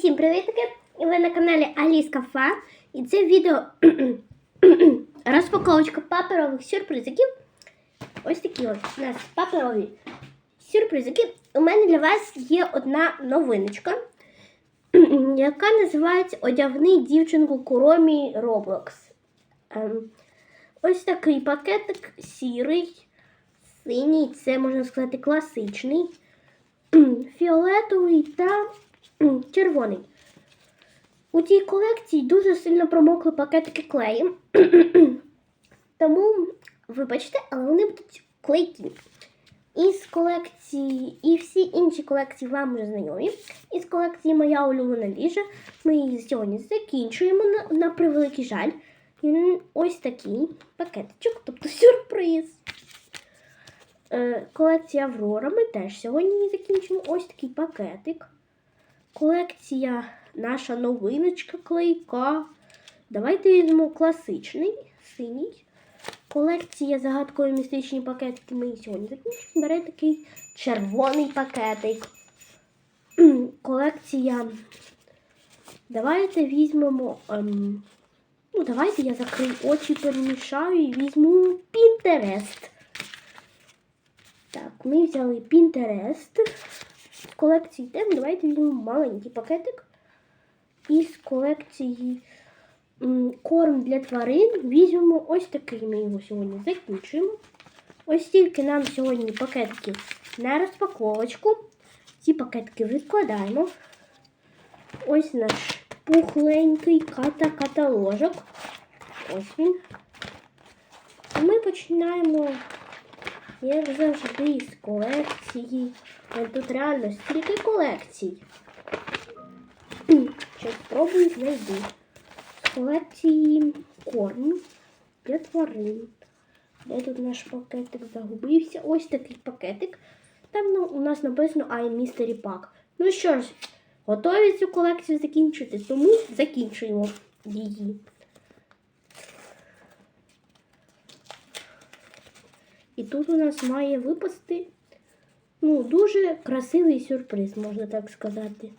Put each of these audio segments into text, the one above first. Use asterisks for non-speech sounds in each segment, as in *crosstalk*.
Усім привітки! Ви на каналі Аліска Фа. І це відео *clears throat* розпаковочка паперових сюрпризиків. Ось такі ось у нас паперові сюрпризики. У мене для вас є одна новиночка, *clears throat* яка називається Одягни дівчинку Куромі. Ем, ось такий пакетик сірий, синій, це можна сказати класичний, *clears throat* фіолетовий та червоний. У цій колекції дуже сильно промокли пакетики клеєм. *clears throat* Тому, вибачте, але вони будуть клейкі. Із колекції, і всі інші колекції вам вже знайомі. Із колекції Моя улюблена їжа. Ми її сьогодні закінчуємо на, на превеликий жаль. І ось такий пакетичок, тобто *laughs* сюрприз. Е, колекція Аврора. Ми теж сьогодні закінчимо. Ось такий пакетик. Колекція наша новиночка клейка. Давайте візьмемо класичний, синій. Колекція загадкові містичні пакетики ми сьогодні закінчимо. Бере такий червоний пакетик. Колекція. Давайте візьмемо. Ем, ну, давайте я закрию очі, перемішаю і візьму Pinterest. Так, ми взяли Pinterest. Колекції тем давайте візьмемо маленький пакетик. Із колекції корм для тварин візьмемо ось такий. Ми його сьогодні закінчуємо. Ось тільки нам сьогодні пакетиків на розпаковочку. Ці пакетики відкладаємо. Ось наш пухленький ката-каталожок. Ось він. І ми починаємо, як завжди, з колекції. Ой, Тут реально стільки колекцій. *clears throat* Щось спробую знайду. З колекції корм для тварин. Де тут наш пакетик загубився? Ось такий пакетик. Там ну, у нас написано I Mystery Pack. Ну що ж, готові цю колекцію закінчити, тому закінчуємо її. І тут у нас має випасти ну, дуже красивий сюрприз, можна так сказати.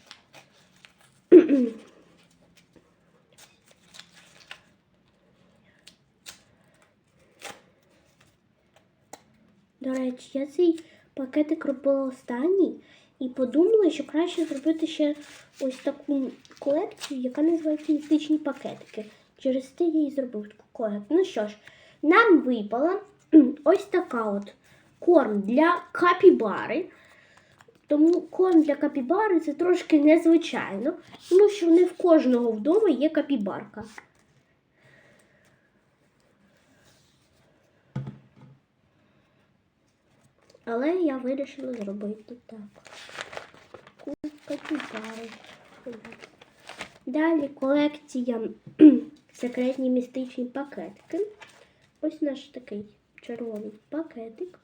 До речі, я цей пакетик робила останній і подумала, що краще зробити ще ось таку колекцію, яка називається містичні пакетики. Через те я і зробив таку колекцію. Ну що ж, нам випала *clears throat* ось така от корм для капібари. Тому корм для капібари це трошки незвичайно, тому що не в кожного вдома є капібарка. Але я вирішила зробити так. Капібари. Далі колекція *clears throat* секретні містичні пакетики. Ось наш такий червоний пакетик.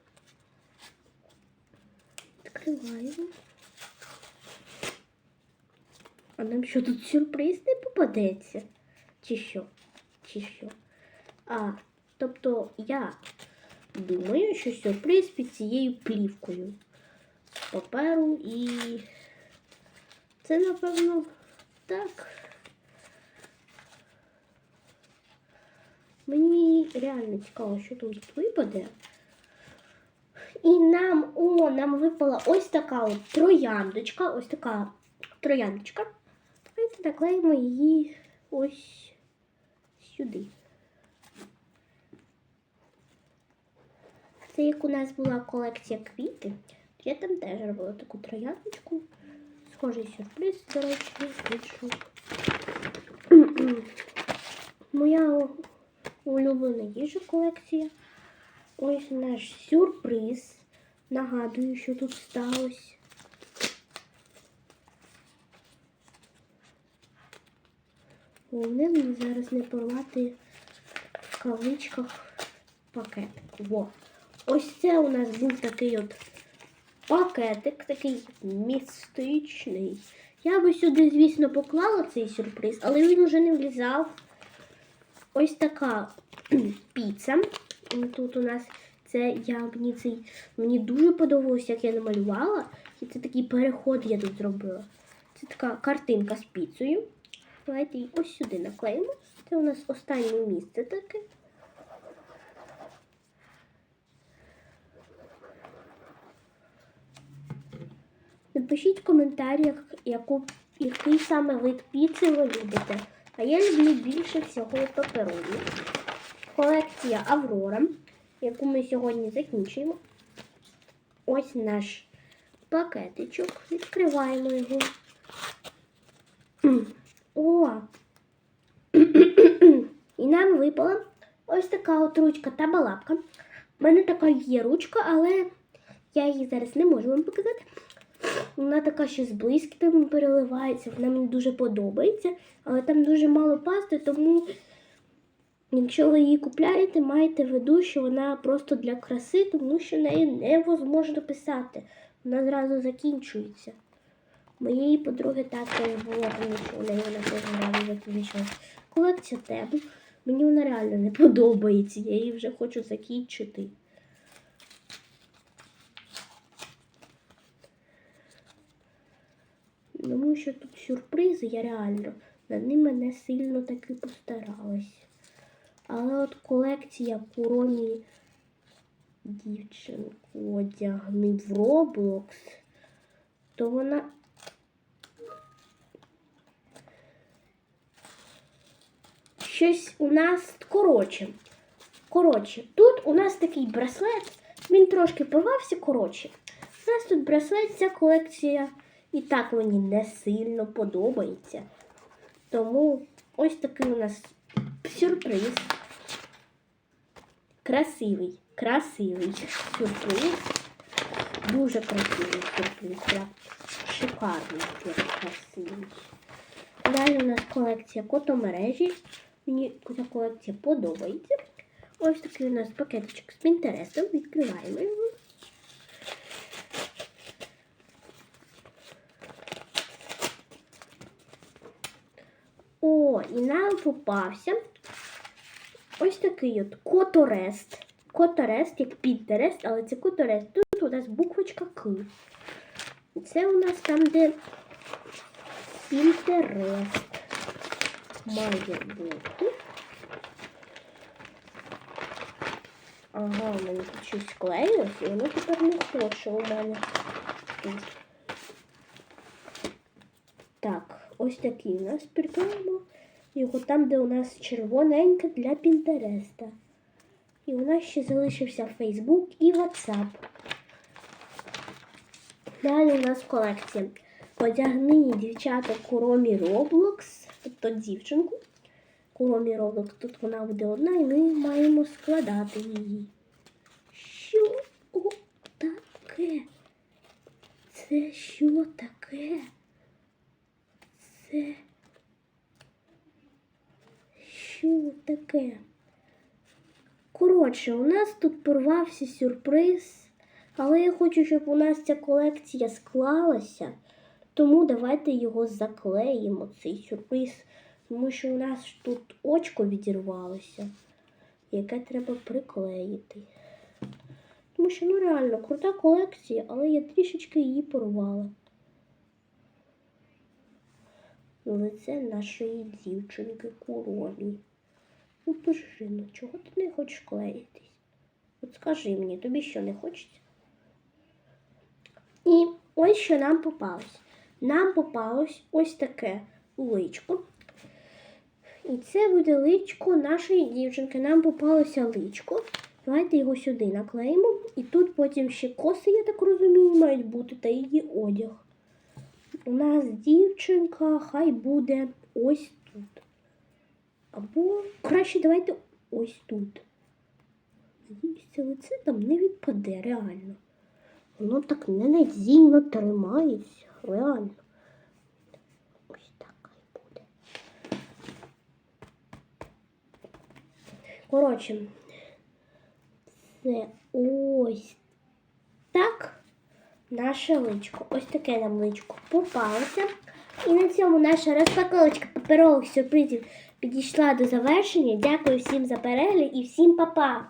Відкриваємо. А нам що тут сюрприз не попадеться? Чи що? Чи що? А, тобто я думаю, що сюрприз під цією плівкою паперу і це, напевно, так. Мені реально цікаво, що тут випаде. І нам, о, нам випала ось така от трояндочка, ось така трояндочка. Давайте наклеїмо її ось сюди. Це як у нас була колекція квіти, я там теж робила таку трояндочку. Схожий сюрприз, до речі, вийшов. *clears throat* Моя улюблена їжа колекція. Ось наш сюрприз. Нагадую, що тут сталося. Головне мені зараз не порвати в кавичках пакетик. Во. Ось це у нас був такий от пакетик, такий містичний. Я би сюди, звісно, поклала цей сюрприз, але він уже не влізав. Ось така *clears throat* піца. Тут у нас це я мені цей мені дуже подобалось, як я намалювала. І це такий переход я тут зробила. Це така картинка з піцею. Давайте її ось сюди наклеїмо. Це у нас останнє місце таке. Напишіть в коментарях, яку, який саме вид піци ви любите. А я люблю більше всього пепероні. Колекція Аврора, яку ми сьогодні закінчуємо. Ось наш пакетичок. Відкриваємо його. О! І нам випала ось така от ручка та балапка. У мене така є ручка, але я її зараз не можу вам показати. Вона така ще з блискітами переливається, вона мені дуже подобається, але там дуже мало пасти, тому якщо ви її купляєте, майте в виду, що вона просто для краси, тому що неї невозможно писати. Вона зразу закінчується. Моєї подруги так і було, тому що у неї вона теж зразу закінчилась. Колекція тебе. Мені вона реально не подобається, я її вже хочу закінчити. Тому що тут сюрпризи, я реально над ними не сильно таки постаралась. Але от колекція Куромі дівчинку одягни в Roblox, то вона. Щось у нас коротше. Коротше, тут у нас такий браслет, він трошки порвався, коротше. У нас тут браслет, ця колекція і так мені не сильно подобається. Тому ось такий у нас сюрприз. Красивий, красивий сюрприз. Дуже красивий сюрприз. Прям шикарний, красивий. Далі у нас колекція котомережі. Мені ця колекція подобається. Ось такий у нас пакетичок з Пінтерестом. Відкриваємо його. О, і нам попався ось такий от которест. Которест, як Пінтерест, але це которест. Тут у нас буквочка К. Це у нас там, де Пінтерест має бути. Ага, у мене тут щось склеїлось, і воно тепер не хоче у мене тут. Так, ось такий у нас прикольно. Його там, де у нас червоненька для Пінтереста. І у нас ще залишився Facebook і WhatsApp. Далі у нас колекція. Одягни дівчата Куромі Roblox, тобто дівчинку. Куромі Roblox, тут вона буде одна, і ми маємо складати її. Що таке? Це що таке? Це що таке? Коротше, у нас тут порвався сюрприз, але я хочу, щоб у нас ця колекція склалася. Тому давайте його заклеїмо, цей сюрприз. Тому що у нас тут очко відірвалося, яке треба приклеїти. Тому що ну реально крута колекція, але я трішечки її порвала. Лице нашої дівчинки Куромі. Ну, Пожино, чого ти не хочеш клеїтись? От скажи мені, тобі що не хочеться? І ось що нам попалось. Нам попалось ось таке личко. І це буде личко нашої дівчинки. Нам попалося личко. Давайте його сюди наклеїмо. І тут потім ще коси, я так розумію, мають бути, та її одяг. У нас дівчинка хай буде ось тут. Або краще давайте ось тут. Надіюсь, це лице там не відпаде, реально. Воно так ненадійно тримається, реально. Ось так хай буде. Коротше, це ось так наше личко. Ось таке нам личко попалося. І на цьому наша розпаковочка паперових сюрпризів підійшла до завершення. Дякую всім за перегляд і всім па-па!